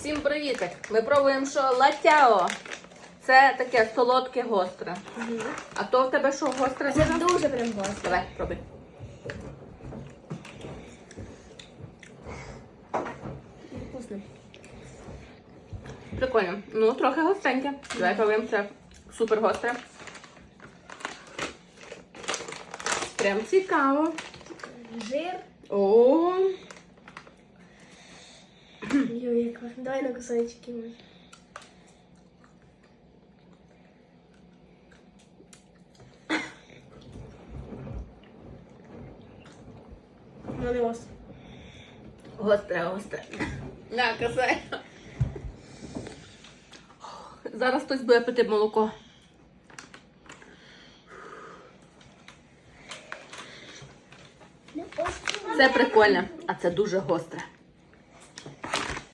Всім привітик! Ми пробуємо, що латяо. Це таке солодке гостре. А то в тебе що гостре? Це дуже прям гостро. Давай, пробуй. Вкусно. Прикольно. Ну, трохи гостреньке. Давай пробуємо це супер гостре. Прям цікаво. Жир. О, Ой, як класно. Давай на кусочки. Ну, не остро. гостре, гостре. На, касай. Зараз хтось буде пити молоко. Це прикольно, а це дуже гостре.